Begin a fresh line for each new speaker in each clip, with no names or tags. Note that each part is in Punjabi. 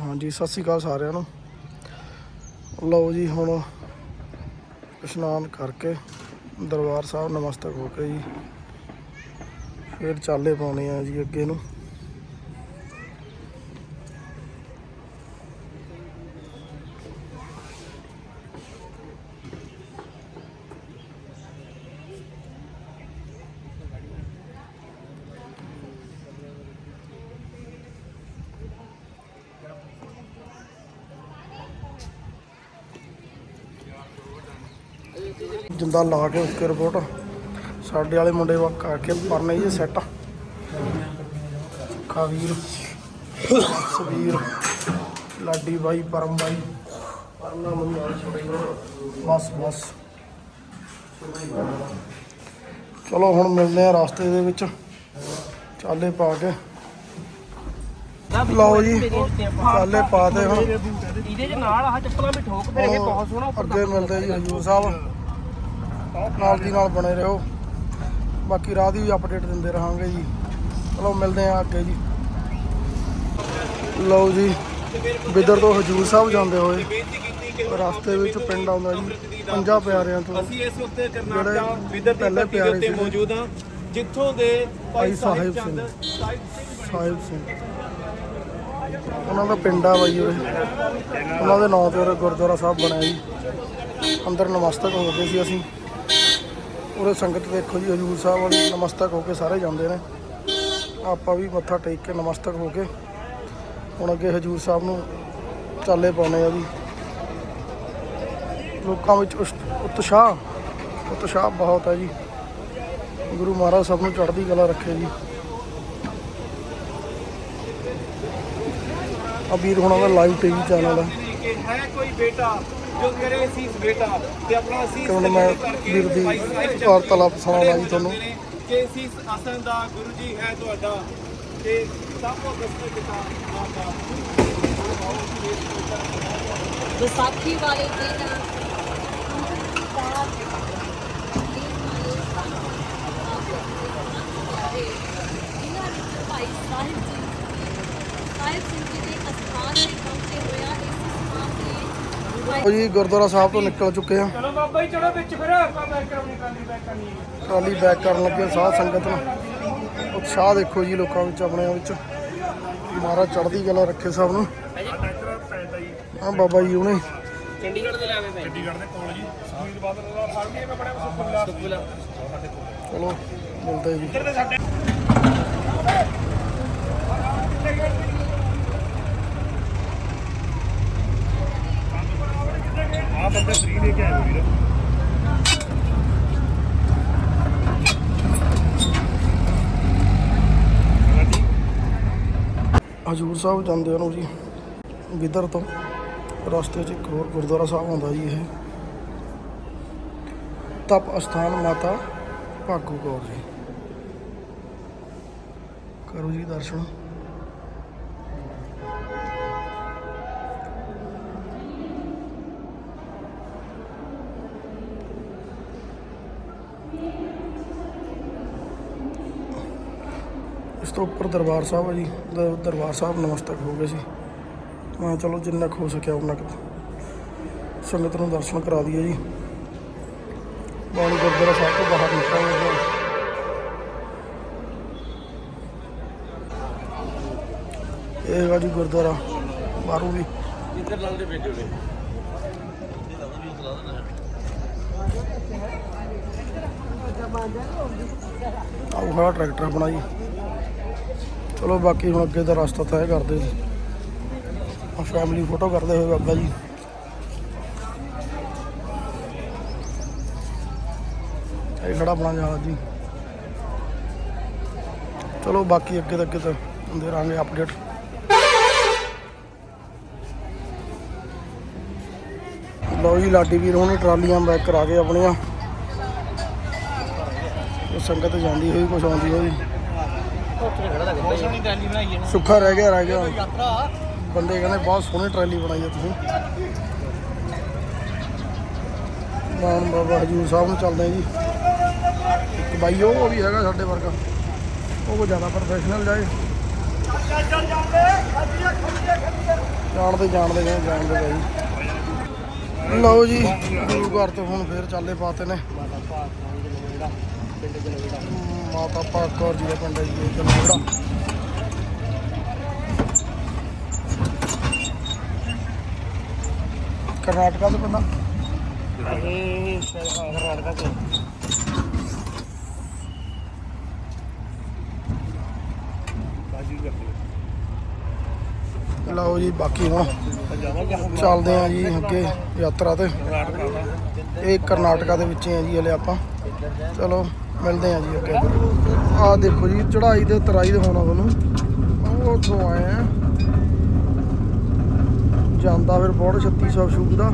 ਹਾਂਜੀ, ਸਤਿ ਸ਼੍ਰੀ ਅਕਾਲ ਸਾਰਿਆਂ ਨੂੰ। ਲਓ ਜੀ, ਹੁਣ ਇਸ਼ਨਾਨ ਕਰਕੇ ਦਰਬਾਰ ਸਾਹਿਬ ਨਮਸਤਕ ਹੋ ਕੇ ਜੀ, ਫਿਰ ਚਾਲੇ ਪਾਉਣੇ ਆ ਜੀ ਅੱਗੇ ਨੂੰ। ਜਿੰਦਾ ਲਾ ਕੇ ਓਕੇ ਰਿਪੋਰਟ ਸਾਡੇ ਵਾਲੇ ਮੁੰਡੇ ਵਾ ਕਰਕੇ ਪਰਨੇ ਜੀ ਸੈੱਟ ਖਾਵੀਰ ਸਵੀਰ ਲਾਡੀ ਬਾਈ ਪਰਮ ਬਾਈ। ਪਰਨਾ ਮੰਨਾ ਛੋੜੇ। ਬਸ ਬਸ। ਚਲੋ ਹੁਣ ਮਿਲਦੇ ਆ ਰਸਤੇ ਦੇ ਵਿੱਚ। ਚਾਲੇ ਪਾ ਕੇ। ਲਓ ਜੀ ਚਾਲੇ ਪਾ ਦੇ ਹੁਣ।
ਇਹਦੇ ਨਾਲ ਆਹ ਚੱਪਲਾਂ ਵੀ ਠੋਕ ਫਿਰ ਇਹ ਬਹੁਤ ਸੋਹਣਾ ਉੱਪਰ
ਅੱਗੇ ਮਿਲਦੇ ਜੀ ਹਜੂਰ ਸਾਹਿਬ। ਨਾਲ ਦੀ ਨਾਲ ਬਣੇ ਰਹੋ। ਬਾਕੀ ਰਾਹ ਦੀ ਵੀ ਅਪਡੇਟ ਦਿੰਦੇ ਰਹਾਂਗੇ ਜੀ। ਚਲੋ ਮਿਲਦੇ ਆ ਅੱਗੇ ਜੀ। ਲਓ ਜੀ ਬਿੱਦਰ ਤੋਂ ਹਜੂਰ ਸਾਹਿਬ ਜਾਂਦੇ ਹੋਏ ਰਸਤੇ ਵਿੱਚ ਪਿੰਡ ਆਉਂਦਾ ਜੀ ਪੰਜਾਂ ਪਿਆਰਿਆਂ ਤੋਂ।
ਅਸੀਂ ਇਸ ਉੱਤੇ
ਜਿਹੜੇ
ਕਰਨਾਟਕਾ ਵਿਦਰ ਦੀ ਧਰਤੀ ਦੇ ਉੱਤੇ। ਮੌਜੂਦ ਹਾਂ। ਜਿੱਥੋਂ ਦੇ
ਭਾਈ ਸਾਹਿਬ ਸਿੰਘ।
ਸਾਹਿਬ ਸਿੰਘ
ਸਾਹਿਬ ਸਿੰਘ। ਉਹਨਾਂ ਦਾ ਪਿੰਡ ਆ ਬਾਈ ਉਰੇ। ਉਹਨਾਂ ਦੇ ਨਾਂ ਤੇ ਉਰੇ ਗੁਰਦੁਆਰਾ ਸਾਹਿਬ ਬਣਿਆ ਜੀ। ਅੰਦਰ ਨਮਸਤਕ ਹੋ ਗਏ ਸੀ ਅਸੀਂ। ਉਰੇ ਸੰਗਤ ਦੇਖੋ ਜੀ, ਹਜੂਰ ਸਾਹਿਬ ਵਾਲੀ ਨਮਸਤਕ ਹੋ ਕੇ ਸਾਰੇ ਜਾਂਦੇ ਨੇ। ਆਪਾਂ ਵੀ ਮੱਥਾ ਟੇਕ ਕੇ ਨਮਸਤਕ ਹੋ ਕੇ ਹੁਣ ਅੱਗੇ ਹਜੂਰ ਸਾਹਿਬ ਨੂੰ ਚਾਲੇ ਪਾਉਣੇ ਆ ਜੀ। ਲੋਕਾਂ ਵਿੱਚ ਉਤਸ਼ਾਹ ਉਤਸ਼ਾਹ ਬਹੁਤ ਹੈ ਜੀ। ਗੁਰੂ ਮਹਾਰਾਜ ਸਭ ਨੂੰ ਚੜ੍ਹਦੀ ਕਲਾ ਰੱਖੇ ਜੀ। ਆ ਵੀਰ ਹੁਣਾਂ ਦਾ ਲਾਈਵ ਟੀਵੀ ਚੈਨਲ ਹੈ
ਕੋਈ ਬੇਟਾ? ਜੋ ਕਰੇ ਸੀਸ ਬੇਟਾ ਤੇ ਆਪਣਾ
ਤੇ ਹੁਣ ਮੈਂ ਵੀਰ ਦੀ ਵਾਰਤਾਲਾਪ ਸੁਣਾਉਣਾ ਜੀ ਤੁਹਾਨੂੰ।
ਕਿ ਸੀਸ ਅਸਨ ਦਾ ਗੁਰੂ ਜੀ ਹੈ ਤੁਹਾਡਾ ਤੇ ਸਭ ਤੋਂ ਦਸਤੇ ਪਿਤਾ ਮਾਤਾ।
ਵਿਸਾਖੀ ਵਾਲੇ ਦਿਨ ਸਾਹਿਬ ਜੀ ਸਾਹਿਬ ਸਿੰਘ ਜੀ ਦੇ ਅਸਥਾਨ ਤੇ ਪਹੁੰਚੇ ਹੋਇਆ
ਉਹ ਜੀ ਗੁਰਦੁਆਰਾ ਸਾਹਿਬ ਤੋਂ ਨਿਕਲ ਚੁੱਕੇ ਆ
ਚਲੋ ਬਾਬਾ ਜੀ ਚੜੋ ਵਿੱਚ ਫਿਰ ਆਪਾਂ ਬੈਕ ਕਰਾਉਣੀ ਕਾਲੀ ਬੈਕ ਕਰਨੀ ਹੈ।
ਟਰਾਲੀ ਬੈਕ ਕਰਨ ਲੱਗੇ ਸਾਧ ਸੰਗਤ ਨੂੰ। ਉਤਸ਼ਾਹ ਦੇਖੋ ਜੀ ਲੋਕਾਂ ਵਿੱਚ ਆਪਣਿਆਂ ਵਿੱਚ। ਮਹਾਰਾਜ ਚੜ੍ਹਦੀ ਕਲਾ ਰੱਖੇ ਸਭ ਨੂੰ। ਹਾਂ ਬਾਬਾ ਜੀ ਉਹਨੇ
ਚੰਡੀਗੜ੍ਹ ਦੇ ਲਾਵੇ ਪੈ
ਚਲੋ ਮਿਲਦੇ ਜੀ।
ਆ ਬੰਦੇ ਫ੍ਰੀ ਲੈ ਕੇ ਆਏ ਵੀਰ
ਹਜੂਰ ਸਾਹਿਬ ਜਾਂਦੇ ਨੂੰ ਜੀ, ਗਿੱਦਰ ਤੋਂ। ਰਸਤੇ 'ਚ ਇੱਕ ਹੋਰ ਗੁਰਦੁਆਰਾ ਸਾਹਿਬ ਆਉਂਦਾ ਜੀ ਇਹ। ਤਪ ਅਸਥਾਨ ਮਾਤਾ ਭਾਗੂ ਕੌਰ ਜੀ। ਕਰੋ ਜੀ ਦਰਸ਼ਨ। ਤੋਂ ਉੱਪਰ ਦਰਬਾਰ ਸਾਹਿਬ ਆ ਜੀ। ਦਰਬਾਰ ਸਾਹਿਬ ਨਮਸਤਕ ਹੋ ਗਏ ਸੀ ਮੈਂ ਕਿਹਾ ਚਲੋ ਜਿੰਨਾ ਕੁ ਹੋ ਸਕਿਆ ਉਹਨਾਂ ਕੁ ਸੰਗਤ ਨੂੰ ਦਰਸ਼ਨ ਕਰਾ ਦਈਏ ਜੀ। ਬਾਣੀ ਗੁਰਦੁਆਰਾ ਸਾਹਿਬ ਤੋਂ ਬਾਹਰ ਨਿਕਲ ਇਹ ਹੈਗਾ ਜੀ ਗੁਰਦੁਆਰਾ ਬਾਹਰੋਂ ਵੀ।
ਇੱਧਰ ਲੰਘਦੇ ਭੇਜੋ ਨੇ
ਆਹ ਟਰੈਕਟਰ ਆਪਣਾ ਜੀ। ਚਲੋ ਬਾਕੀ ਹੁਣ ਅੱਗੇ ਦਾ ਰਸਤਾ ਤੈਅ ਕਰਦੇ ਜੀ ਆ ਫੈਮਿਲੀ ਫੋਟੋ ਕਰਦੇ ਹੋਏ ਬਾਬਾ ਜੀ। ਇਹ ਖੜਾ ਬਣਾ ਜਾਣਾ ਜੀ। ਚਲੋ ਬਾਕੀ ਅੱਗੇ ਦਾ ਅੱਗੇ ਤਾਂ ਦੇ ਰਾਂਗੇ ਅਪਡੇਟ ਲਓ ਜੀ, ਲਾਡੀ ਵੀਰ ਹੁਣੀ ਟਰਾਲੀਆਂ ਬੈਕ ਕਰਾ ਕੇ ਆਪਣੀਆਂ। ਸੰਗਤ ਜਾਂਦੀ ਹੋਈ, ਕੁਛ ਆਉਂਦੀ ਹੋਈ
ਬਹੁਤ ਸੋਹਣੀ ਟੈਲੀ ਬਣਾਈ ਹੈ
ਸੁੱਖਾ ਰਹਿ ਗਿਆ ਰਹਿ ਗਿਆ। ਬੰਦੇ ਕਹਿੰਦੇ ਬਹੁਤ ਸੋਹਣੀ ਟਰਾਲੀ ਬਣਾਈ ਹੈ ਤੁਸੀਂ। ਮਾਨ ਬਾਬਾ ਹਜੂਰ ਸਾਹਿਬ ਨੂੰ ਚੱਲਦੇ ਜੀ। ਇੱਕ ਬਾਈ ਉਹ ਵੀ ਹੈਗਾ ਸਾਡੇ ਵਰਗਾ। ਉਹ ਕੋ ਜ਼ਿਆਦਾ ਪ੍ਰੋਫੈਸ਼ਨਲ ਜਾਏ। ਜਾਣਦੇ ਜਾਣਦੇ ਨੇ ਜਾਣਦੇ ਬਾਈ ਲਓ ਜੀ ਗੁਰੂ ਘਰ ਤੋਂ ਹੁਣ ਫੇਰ ਚਾਲੇ ਪਾਤੇ ਨੇ। ਮਾਤਾ ਪਾਕ ਕੌਰ ਜੀ ਦਾ ਪਿੰਡ ਹੈ ਜੀ ਜਨੋੜਾ ਕਰਨਾਟਕਾ ਤੋਂ ਪਿੰਡ ਆ?
ਇਹ ਕਰਨਾਟਕਾ ਤੋਂ।
ਲਓ ਜੀ ਬਾਕੀ ਹੁਣ ਚੱਲਦੇ ਆ ਜੀ ਅੱਗੇ ਯਾਤਰਾ ਤੇ। ਇਹ ਕਰਨਾਟਕਾ ਦੇ ਵਿੱਚ ਆ ਜੀ ਹਲੇ ਆਪਾਂ। ਚਲੋ। ਮਿਲਦੇ ਆ ਜੀ ਅੱਗੇ ਆ ਦੇਖੋ ਜੀ, ਚੜ੍ਹਾਈ ਤੇ ਉਤਰਾਈ ਦੇ ਹੋਣਾ ਤੁਹਾਨੂੰ। ਉਹ ਉੱਥੋਂ ਆਏ ਆ। ਜਾਂਦਾ ਫਿਰ ਬੋੜ 3600 ਸ਼ੂਕ ਦਾ।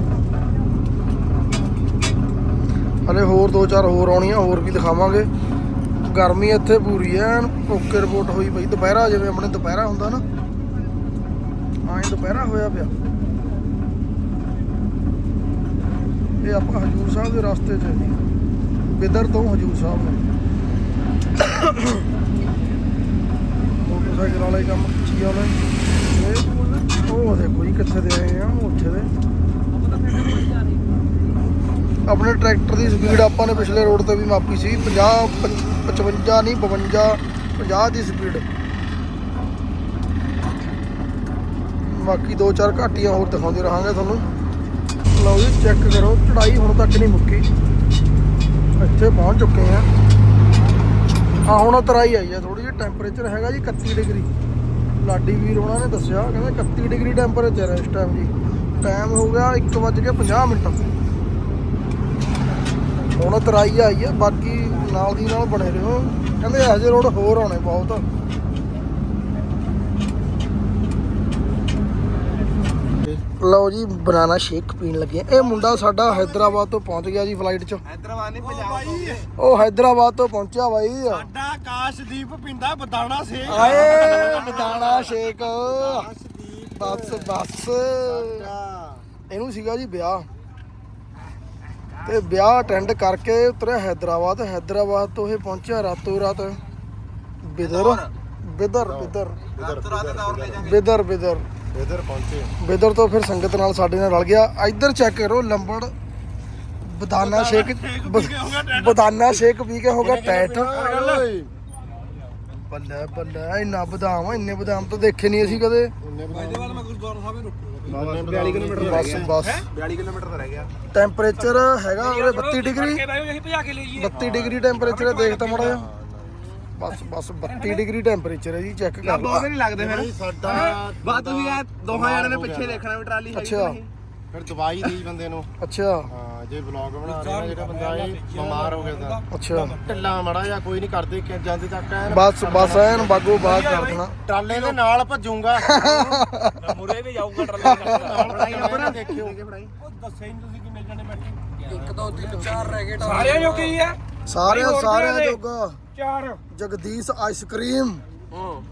ਹਲੇ ਹੋਰ ਦੋ ਚਾਰ ਹੋਰ ਆਉਣੀਆਂ, ਹੋਰ ਵੀ ਦਿਖਾਵਾਂਗੇ। ਗਰਮੀ ਇੱਥੇ ਪੂਰੀ ਐ ਓਕੇ ਰਿਪੋਰਟ ਹੋਈ ਪਈ। ਦੁਪਹਿਰਾ ਜਿਵੇਂ ਆਪਣੇ ਦੁਪਹਿਰਾ ਹੁੰਦਾ ਨਾ ਹਾਂ ਦੁਪਹਿਰਾ ਹੋਇਆ ਪਿਆ। ਇਹ ਆਪਾਂ ਹਜੂਰ ਸਾਹਿਬ ਦੇ ਰਸਤੇ 'ਚ ਜੀ। ਬਿਦਰ ਤੋਂ ਹਜੂਰ ਸਾਹਿਬ ਨੂੰ? ਮੋਟਰਸਾਈਕਲ ਵਾਲੇ ਕੰਮ ਕੀ ਆਉਣਾ ਇਹ ਉਹ ਦੇਖੋ ਜੀ ਕਿੱਥੇ ਦੇ ਆਏ ਆ ਉੱਥੇ ਦੇ। ਆਪਣੇ ਟਰੈਕਟਰ ਦੀ ਸਪੀਡ ਆਪਾਂ ਨੇ ਪਿਛਲੇ ਰੋਡ ਤੇ ਵੀ ਮਾਪੀ ਸੀ 50 55 ਨਹੀਂ 52 50 ਦੀ ਸਪੀਡ ਬਾਕੀ ਦੋ ਚਾਰ ਘਾਟੀਆਂ ਹੋਰ ਦਿਖਾਉਂਦੇ ਰਹਾਂਗੇ ਤੁਹਾਨੂੰ। ਲਓ ਜੀ ਚੈੱਕ ਕਰੋ ਚੜਾਈ ਹੁਣ ਤੱਕ ਨਹੀਂ ਮੁੱਕੀ। ਇੱਥੇ ਪਹੁੰਚ ਚੁੱਕੇ ਆ। ਆ ਹੁਣ ਉਤਰਾਈ ਆਈ ਆ ਥੋੜੀ ਜਿਹੀ ਟੈਂਪਰੇਚਰ ਹੈਗਾ ਜੀ 31 ਡਿਗਰੀ। ਲਾਡੀ ਵੀਰ ਉਹਨਾਂ ਨੇ ਦੱਸਿਆ, ਕਹਿੰਦੇ 31 ਡਿਗਰੀ ਟੈਂਪਰੇਚਰ ਹੈ ਇਸ ਟਾਈਮ ਜੀ। ਟਾਈਮ ਹੋ ਗਿਆ 1:50 ਮਿੰਟ। ਹੁਣ ਤਰਾਈ ਆਈ ਆ, ਬਾਕੀ ਨਾਲ ਦੀ ਨਾਲ ਬਣੇ ਰਹੋ। ਕਹਿੰਦੇ ਇਹੋ ਜਿਹੇ ਰੋਡ ਹੋਰ ਆਉਣੇ ਬਹੁਤ। ਲਓ ਜੀ ਬਨਾਨਾ ਸ਼ੇਕ ਪੀਣ ਲੱਗੇ ਆ। ਇਹ ਮੁੰਡਾ ਸਾਡਾ ਹੈਦਰਾਬਾਦ ਤੋਂ ਪਹੁੰਚ ਗਿਆ ਜੀ ਫਲਾਈਟ 'ਚ।
ਹੈਦਰਾਬਾਦ ਨਹੀਂ ਪੰਜਾਬ
ਉਹ ਹੈਦਰਾਬਾਦ ਤੋਂ ਪਹੁੰਚਿਆ ਬਾਈ।
ਸਾਡਾ ਆਕਾਸ਼ਦੀਪ ਪਿੰਡਾ ਬਦਾਣਾ ਸੇ
ਆਏ ਬਦਾਨਾ ਸ਼ੇਕ। ਬਸ ਬਸ। ਇਹਨੂੰ ਸੀਗਾ ਜੀ ਵਿਆਹ। ਤੇ ਵਿਆਹ ਅਟੈਂਡ ਕਰਕੇ ਉਤਰਿਆ ਹੈਦਰਾਬਾਦ। ਹੈਦਰਾਬਾਦ ਤੋਂ ਇਹ ਪਹੁੰਚਿਆ ਰਾਤੋਂ ਰਾਤ। ਬਿਦਰ। ਬਿਦਰ ਬਿਦਰ। ਬਿਦਰ ਬਿਦਰ।
ਇਧਰ ਪਹੁੰਚੇ।
ਬਿਦਰ ਤੋਂ ਫਿਰ ਸੰਗਤ ਨਾਲ ਸਾਡੇ ਨਾਲ ਰਲ ਗਿਆ। ਇੱਧਰ ਚੈੱਕ ਕਰੋ ਲੰਬੜ ਬਦਾਨਾ ਸ਼ੇਕ ਬਦਾਨਾ ਸ਼ੇਕ ਪੀ ਕੇ ਹੋ ਗਿਆ ਟੈਟ? ਬੱਲੇ ਬੱਲੇ ਇੰਨਾ ਬਦਾਮ ਇੰਨੇ ਬਦਾਮ ਤਾਂ ਦੇਖੇ ਨਹੀਂ ਅਸੀਂ ਕਦੇ।
ਇਹਦੇ ਬਾਅਦ ਮੈਂ ਗੁਰਦੁਆਰਾ ਸਾਹਿਬ ਰੁਕੂਗਾ 42 ਕਿਲੋਮੀਟਰ
ਬਸ ਬਸ।
42 ਕਿਲੋਮੀਟਰ ਤਾਂ ਰਹਿ ਗਿਆ।
ਟੈਂਪਰੇਚਰ ਹੈਗਾ ਉਹਦੇ 32 ਡਿਗਰੀ।
ਕੇ ਬਾਈ ਅਸੀਂ ਭਜਾ ਕੇ ਲੈ ਜੀਏ
32 ਡਿਗਰੀ ਟੈਂਪਰੇਚਰ ਹੈ ਦੇਖ ਤਾਂ ਮੜਾ ਜਾ ਬਸ ਬਸ 32 ਡਿਗਰੀ ਟੈਂਪਰੇਚਰ ਹੈ ਜੀ ਚੈੱਕ ਕਰ ਲਓ।
ਨਹੀਂ ਲੱਗਦੇ ਫਿਰ। ਸਾਡਾ ਬਾਤ ਤੁਸੀਂ ਇਹ ਦੋਹਾਂ ਜਣਿਆਂ ਨੇ ਪਿੱਛੇ ਦੇਖਣਾ ਵੀ ਟਰਾਲੀ ਹੈਗੀ
ਅੱਛਾ।
ਫਿਰ ਦਵਾਈ ਦੇਈ ਬੰਦੇ ਨੂੰ।
ਅੱਛਾ।
ਹਾਂ ਜੇ ਵਲੌਗ ਬਣਾ ਰਹੇ ਜਿਹੜਾ ਬੰਦਾ ਇਹ ਬਿਮਾਰ ਹੋ ਗਿਆ ਤਾਂ।
ਅੱਛਾ।
ਢਿੱਲਾ ਮੜਾ ਜਾਂ ਕੋਈ ਨਹੀਂ ਕਰਦੇ ਕਿ ਜਾਂਦੇ ਤੱਕ ਐਨ
ਬਸ ਬਸ ਐਨ ਬਾਗੋ ਬਾਗ ਕਰ ਦੇਣਾ।
ਟਰਾਲੇ ਦੇ ਨਾਲ ਭੱਜੂਗਾ।
ਮੁਰੇ ਵੀ ਜਾਊਗਾ ਟਰਾਲੇ
ਨਾਲ। ਆਪਣਾ ਦੇਖਿਓ।
ਉਹ ਦੱਸਿਆ ਹੀ ਨਹੀਂ ਤੁਸੀਂ ਕਿੰਨੇ ਜਣੇ ਬੈਠੇ। 1 2 3 4 ਰਹਿ ਗਏ ਸਾਰਿਆਂ ਜੋ ਕੀ ਹੈ
ਸਾਰਿਆਂ
ਹੋਰ
ਸਾਰਿਆਂ
ਕਿਹੜੇ?
ਜੋਗਾ।
ਚਾਰ।
Jagdish ice cream.
ਹੂੰ।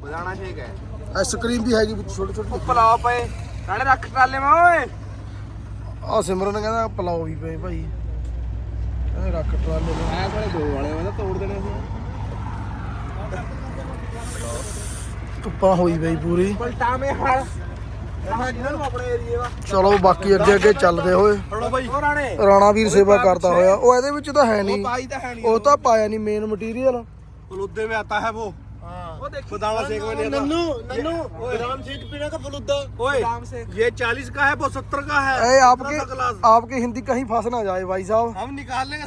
ਬਦਾਣਾ ਸ਼ੇਕ ਹੈ।
ਆਈਸਕ੍ਰੀਮ ਵੀ ਹੈਗੀ ਵਿੱਚ ਛੋਟੇ ਛੋਟੇ
ਪਲਾਓ ਪਏ। ਨਾਲੇ ਰੱਖ ਟਰਾਲੇ ਮਾ ਓਏ।
ਆ ਸਿਮਰਨ ਕਹਿੰਦਾ ਪਲਾਓ ਵੀ ਪਏ ਭਾਈ। ਕਹਿੰਦੇ ਰੱਖ ਟਰਾਲੇ
ਐ ਕੋਲੇ ਦੋ ਵਾਲੇ ਮੈਂ ਤਾਂ ਤੋੜ ਦੇਣੇ ਸੀ।
ਧੁੱਪਾਂ ਹੋਈ ਪਈ ਪੂਰੀ।
ਪਲਟਾ ਮੇ ਹਲ।
ਚਲੋ ਬਾਕੀ ਅੱਗੇ ਅੱਗੇ ਚੱਲਦੇ ਹੋਏ
ਫੜੋ ਬਾਈ ਹੋ ਰਾਣੇ
ਰਾਣਾ ਵੀਰ ਸੇਵਾ ਕਰਦਾ ਹੋਇਆ ਉਹ ਇਹਦੇ ਵਿੱਚ ਤਾਂ ਹੈ ਨਹੀਂ
ਪਾਈ ਤਾਂ ਹੈ ਨਹੀਂ
ਉਹ ਤਾਂ ਪਾਇਆ ਨਹੀਂ ਮੇਨ ਮਟੀਰੀਅਲ
फलूदे में आता है वो
हाँ
वो देख बदाना शेक में नहीं आता
ਨੰਨੂ ਨੰਨੂ ਬਦਾਮ ਸ਼ੇਕ ਪੀਣਾ का फलूदा
ओए ये चालीस का है वो सत्तर का है
ए आपके
छोटा सा गिलास।
आपकी हिंदी कहीं फंस ना जाए भाई साहब
हम निकाल लेंगे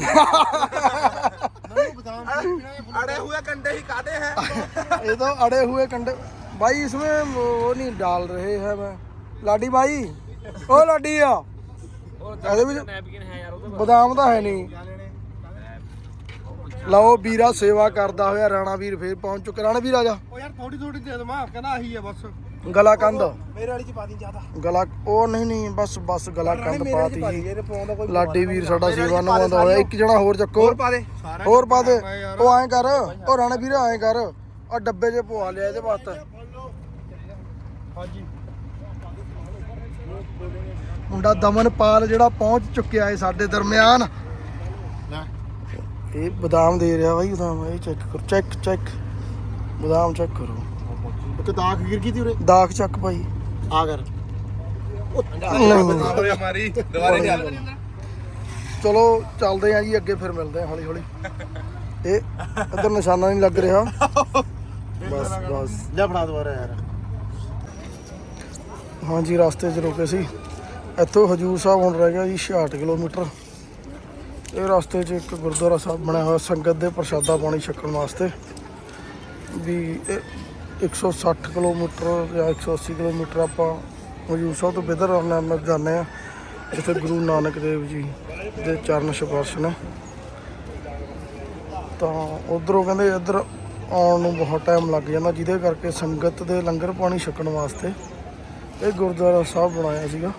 ਨੰਨੂ ਬਦਾਮ ਸ਼ੇਕ ਪੀਣਾ का
अड़े हुए कंडे ही काटे हैं
ये तो अड़े हुए कंडे भाई इसमें वो नहीं डाल रहे हैं मैं लाडी भाई ओ लाडी आ ਇਹਦੇ ਵਿੱਚ
ਨੈਪਕਿਨ ਹੈ ਯਾਰ ਉਹਦੇ
ਬਦਾਮ ਤਾਂ ਹੈ ਨਹੀਂ ਲਓ ਵੀਰਾ ਸੇਵਾ ਕਰਦਾ ਹੋਇਆ ਰਾਣਾ ਵੀਰ ਫੇਰ ਪਹੁੰਚ ਚੁੱਕਾ ਰਾਣਾ ਵੀਰ ਆ ਜਾ
ओ यार थोड़ी थोड़ी दे दो मां कहना ही है बस
ਗਲਾ ਕੰਧ
मेरे वाली च पा दी ज्यादा
ਗਲਾ ਉਹ ਨਹੀਂ ਨਹੀਂ ਬਸ ਬਸ ਗਲਾ ਕੰਧ ਪਾਤੀ ਜੀ
ये पाऊं कोई
ਲਾਡੀ ਵੀਰ ਸਾਡਾ ਸੇਵਾ ਨਿਭਾਉਂਦਾ ਹੋਇਆ ਇੱਕ ਜਣਾ ਹੋਰ ਚੱਕੋ
और पा दे
ਹੋਰ ਪਾ ਦੇ ਉਹ ਐਂ ਕਰ ਉਹ ਰਾਣਾ ਵੀਰ ਐਂ ਕਰ ਆ ਡੱਬੇ 'ਚ ਪਵਾ ਲਿਆ ਇਹਦੇ ਵਾਸਤੇ
ਹਾਂਜੀ।
ਮੁੰਡਾ ਦਮਨਪਾਲ ਜਿਹੜਾ ਪਹੁੰਚ ਚੁੱਕਿਆ ਹੈ ਸਾਡੇ ਦਰਮਿਆਨ।
ਲੈ।
ਇਹ ਬਦਾਮ ਦੇ ਰਿਹਾ ਬਾਈ ਬਦਾਮ ਇਹ ਚੈੱਕ ਕਰੋ ਚੈੱਕ ਚੈੱਕ ਬਦਾਮ ਚੈੱਕ ਕਰੋ।
ਤੇ ਦਾਗ ਗਿਰ ਗਈ ਤੀ ਉਰੇ?
ਦਾਗ ਚੱਕ ਭਾਈ
ਆ ਕਰ।
ਨਹੀਂ।
ਮਾਰੀ ਦੁਬਾਰੇ ਚੱਲ।
ਚਲੋ ਚੱਲਦੇ ਆ ਜੀ ਅੱਗੇ ਫਿਰ ਮਿਲਦੇ ਆ ਹੌਲੀ ਹੌਲੀ ਇਹ ਇੱਧਰ ਨਿਸ਼ਾਨਾ ਨਹੀਂ ਲੱਗ ਰਿਹਾ। ਬਸ ਬਸ।
ਜਾ ਫੜਾ ਦੁਬਾਰਾ ਯਾਰ।
ਹਾਂਜੀ, ਰਸਤੇ 'ਚ ਰੁਕੇ ਸੀ। ਇੱਥੋਂ ਹਜੂਰ ਸਾਹਿਬ ਹੁਣ ਰਹਿ ਗਿਆ ਜੀ 66 ਕਿਲੋਮੀਟਰ। ਇਹ ਰਸਤੇ 'ਚ ਇੱਕ ਗੁਰਦੁਆਰਾ ਸਾਹਿਬ ਬਣਿਆ ਹੋਇਆ, ਸੰਗਤ ਦੇ ਪ੍ਰਸ਼ਾਦਾ ਪਾਣੀ ਛਕਣ ਵਾਸਤੇ। ਵੀ ਇਹ 160 ਕਿਲੋਮੀਟਰ ਜਾਂ 180 ਕਿਲੋਮੀਟਰ ਆਪਾਂ ਹਜੂਰ ਸਾਹਿਬ ਤੋਂ ਬਿਦਰ ਨਾਲ ਜਾਂਦੇ ਆ ਇੱਥੇ ਗੁਰੂ ਨਾਨਕ ਦੇਵ ਜੀ ਦੇ ਚਰਨ ਸਪਰਸ਼ ਨੇ ਤਾਂ ਉਧਰੋਂ ਕਹਿੰਦੇ ਇੱਧਰ ਆਉਣ ਨੂੰ ਬਹੁਤ ਟਾਈਮ ਲੱਗ ਜਾਂਦਾ, ਜਿਹਦੇ ਕਰਕੇ ਸੰਗਤ ਦੇ ਲੰਗਰ ਪਾਣੀ ਛਕਣ ਵਾਸਤੇ। ਇਹ ਗੁਰਦੁਆਰਾ ਸਾਹਿਬ ਬਣਾਇਆ ਸੀਗਾ।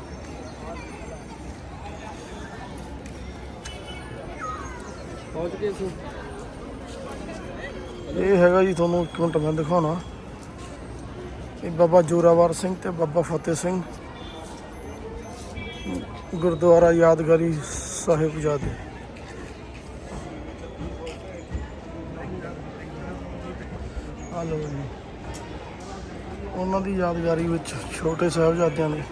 ਪਹੁੰਚ ਗਏ ਸੀ।
ਇਹ ਹੈਗਾ ਜੀ ਤੁਹਾਨੂੰ ਇੱਕ ਮਿੰਟ ਮੈਂ ਦਿਖਾਉਣਾ। ਇਹ ਬਾਬਾ ਜੋਰਾਵਰ ਸਿੰਘ ਤੇ ਬਾਬਾ ਫਤਿਹ ਸਿੰਘ। ਗੁਰਦੁਆਰਾ ਯਾਦਗਾਰੀ ਸਾਹਿਬ ਜਾਦੇ। ਆ ਲਓ ਜੀ। ਉਹਨਾਂ ਦੀ ਯਾਦਗਾਰੀ ਵਿੱਚ ਛੋਟੇ ਸਾਹਿਬਜ਼ਾਦਿਆਂ ਦੇ।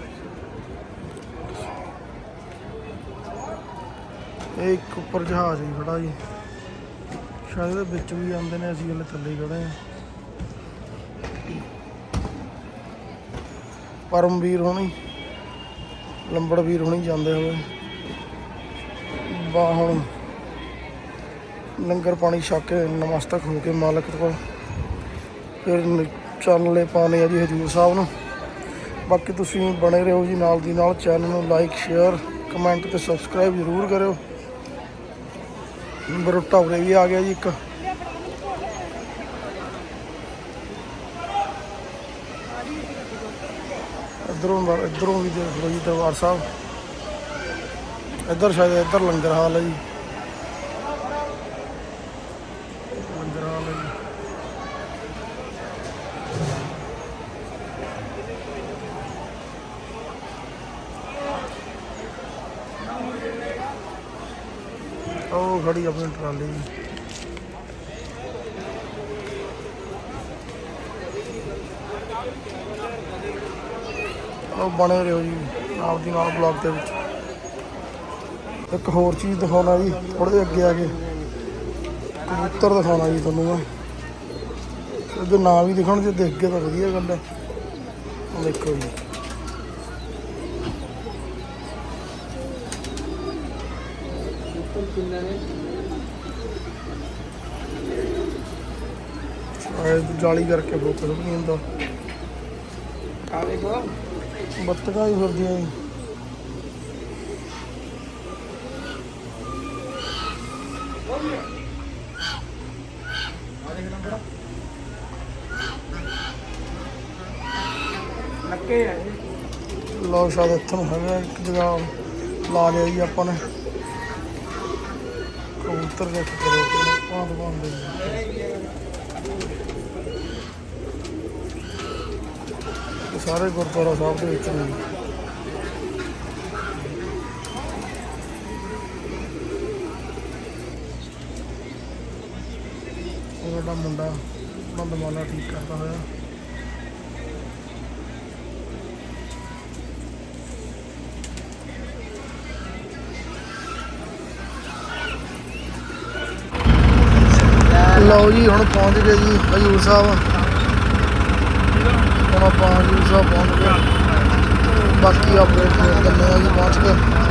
ਇਹ ਇੱਕ ਉੱਪਰ ਜਹਾਜ਼ ਹੀ ਖੜਾ ਜੀ। ਸ਼ਾਇਦ ਇਹਦੇ ਵਿੱਚ ਵੀ ਆਉਂਦੇ ਨੇ, ਅਸੀਂ ਹਲੇ ਥੱਲੇ ਖੜੇ ਆ। ਪਰਮਵੀਰ ਹੋਣੀ, ਲੰਬੜਵੀਰ ਹੋਣੀ ਜਾਂਦੇ ਹੋਏ। ਬਾ ਹੁਣ ਲੰਗਰ ਪਾਣੀ ਛਕ ਕੇ ਨਮਸਤਕ ਹੋ ਕੇ ਮਾਲਕ ਕੋਲ, ਫਿਰ ਚਾਨਲੇ ਚਾਨਣੇ ਆ ਜੀ ਹਜੂਰ ਸਾਹਿਬ ਨੂੰ। ਬਾਕੀ ਤੁਸੀਂ ਬਣੇ ਰਹੋ ਜੀ ਨਾਲ ਦੀ ਨਾਲ, ਚੈਨਲ ਨੂੰ ਲਾਈਕ ਸ਼ੇਅਰ ਕਮੈਂਟ ਤੇ ਸਬਸਕ੍ਰਾਈਬ ਜ਼ਰੂਰ ਕਰਿਓ। ਬਰੋਟਾ ਉਰੇ ਵੀ ਆ ਗਿਆ ਜੀ ਇੱਕ। ਇਧਰੋਂ ਇਧਰੋਂ ਵੀ ਦੇਖੋ ਜੀ ਦਰਬਾਰ ਸਾਹਿਬ। ਇੱਧਰ ਸ਼ਾਇਦ ਇੱਧਰ ਲੰਗਰ ਹਾਲ ਹੈ ਜੀ ਲੰਗਰ ਹਾਲ ਹੈ ਜੀ ਉਹ ਖੜੀ ਆਪਣੀ ਟਰਾਲੀ। ਉਹ ਬਣੇ ਰਹੋ ਜੀ, ਨਾਲ ਦੀ ਨਾਲ ਬਲੌਗ ਦੇ ਵਿੱਚ। ਇੱਕ ਹੋਰ ਚੀਜ਼ ਦਿਖਾਉਣਾ ਜੀ ਥੋੜੇ ਜਿਹੇ ਅੱਗੇ ਆ ਕੇ। ਕਬੂਤਰ ਦਿਖਾਉਣਾ ਜੀ ਤੁਹਾਨੂੰ ਮੈਂ। ਇਹਦੇ ਨਾਂ ਵੀ ਦਿਖਣ ਜੇ ਦੇਖ ਕੇ ਤਾਂ ਵਧੀਆ ਗੱਲ ਹੈ। ਦੇਖੋ ਜੀ। ਸ਼ਾਇਦ ਜਾਲੀ ਕਰਕੇ ਫੋਕਸ ਨਹੀਂ ਹੁੰਦਾ
ਆ ਦੇਖੋ
ਬੱਤਕਾਂ ਹੀ ਫਿਰਦੀਆਂ ਜੀ
ਲੱਗੇ ਆ
ਲਓ ਸ਼ਾਇਦ ਇੱਥੇ ਹੈਗਾ ਇੱਕ ਜਗ੍ਹਾ ਲਾ ਲਿਆ ਜੀ ਆਪਾਂ ਨੇ। ਕਬੂਤਰ ਦੇਖ ਕਰੋ ਪਾਉਂਦ ਪਾਉਂਦੇ ਇਹ ਸਾਰੇ ਗੁਰਦੁਆਰਾ ਸਾਹਿਬ ਦੇ ਵਿੱਚ ਨੇ। ਸਾਡਾ ਮੁੰਡਾ, ਬੰਦਮਾਲਾ ਠੀਕ ਕਰਦਾ ਹੋਇਆ। ਲਓ ਜੀ, ਹੁਣ ਪਹੁੰਚ ਗਏ ਜੀ ਹਜੂਰ ਸਾਹਿਬ। ਹੁਣ ਆਪਾਂ ਹਜੂਰ ਸਾਹਿਬ ਪਹੁੰਚ ਗਏ। ਬਾਕੀ ਅਪਡੇਟ ਕਰਦੇ ਆ ਜੀ, ਪਹੁੰਚ ਕੇ